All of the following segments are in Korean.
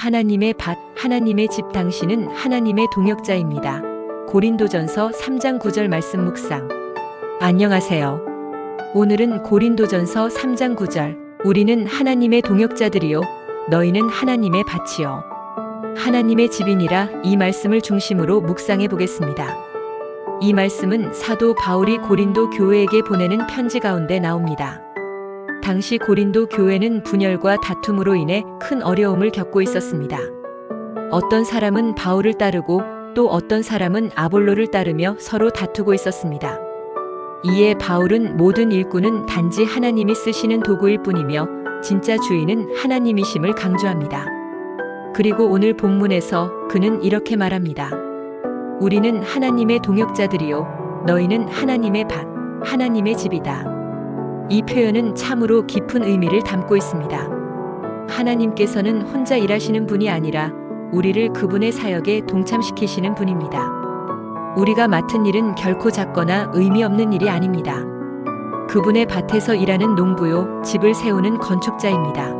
하나님의 밭, 하나님의 집 당신은 하나님의 동역자입니다. 고린도전서 3장 9절 말씀 묵상. 안녕하세요. 오늘은 고린도전서 3장 9절. 우리는 하나님의 동역자들이요. 너희는 하나님의 밭이요. 하나님의 집이니라 이 말씀을 중심으로 묵상해 보겠습니다. 이 말씀은 사도 바울이 고린도 교회에게 보내는 편지 가운데 나옵니다. 당시 고린도 교회는 분열과 다툼으로 인해 큰 어려움을 겪고 있었습니다. 어떤 사람은 바울을 따르고 또 어떤 사람은 아볼로를 따르며 서로 다투고 있었습니다. 이에 바울은 모든 일꾼은 단지 하나님이 쓰시는 도구일 뿐이며 진짜 주인은 하나님이심을 강조합니다. 그리고 오늘 본문에서 그는 이렇게 말합니다. 우리는 하나님의 동역자들이요. 너희는 하나님의 밭, 하나님의 집이다. 이 표현은 참으로 깊은 의미를 담고 있습니다. 하나님께서는 혼자 일하시는 분이 아니라 우리를 그분의 사역에 동참시키시는 분입니다. 우리가 맡은 일은 결코 작거나 의미 없는 일이 아닙니다. 그분의 밭에서 일하는 농부요, 집을 세우는 건축자입니다.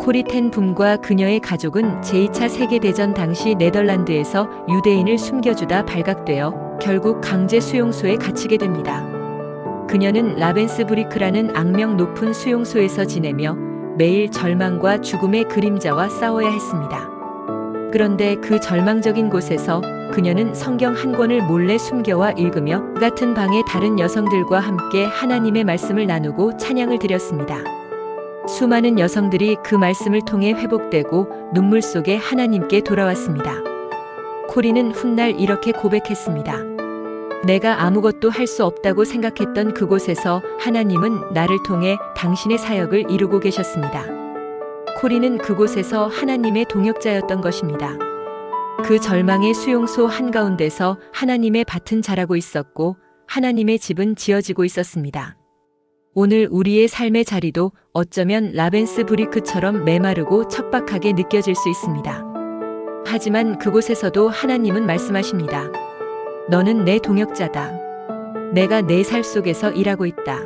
코리텐 붐과 그녀의 가족은 제2차 세계대전 당시 네덜란드에서 유대인을 숨겨주다 발각되어 결국 강제 수용소에 갇히게 됩니다. 그녀는 라벤스부리크라는 악명 높은 수용소에서 지내며 매일 절망과 죽음의 그림자와 싸워야 했습니다. 그런데 그 절망적인 곳에서 그녀는 성경 한 권을 몰래 숨겨와 읽으며 그 같은 방의 다른 여성들과 함께 하나님의 말씀을 나누고 찬양을 드렸습니다. 수많은 여성들이 그 말씀을 통해 회복되고 눈물 속에 하나님께 돌아왔습니다. 코리는 훗날 이렇게 고백했습니다. 내가 아무것도 할 수 없다고 생각했던 그곳에서 하나님은 나를 통해 당신의 사역을 이루고 계셨습니다. 코리는 그곳에서 하나님의 동역자였던 것입니다. 그 절망의 수용소 한가운데서 하나님의 밭은 자라고 있었고 하나님의 집은 지어지고 있었습니다. 오늘 우리의 삶의 자리도 어쩌면 라벤스 브리크처럼 메마르고 척박하게 느껴질 수 있습니다. 하지만 그곳에서도 하나님은 말씀하십니다. 너는 내 동역자다. 내가 내 살 속에서 일하고 있다.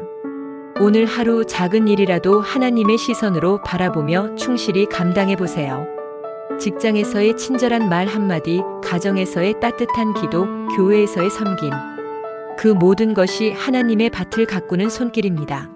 오늘 하루 작은 일이라도 하나님의 시선으로 바라보며 충실히 감당해 보세요. 직장에서의 친절한 말 한마디, 가정에서의 따뜻한 기도, 교회에서의 섬김. 그 모든 것이 하나님의 밭을 가꾸는 손길입니다.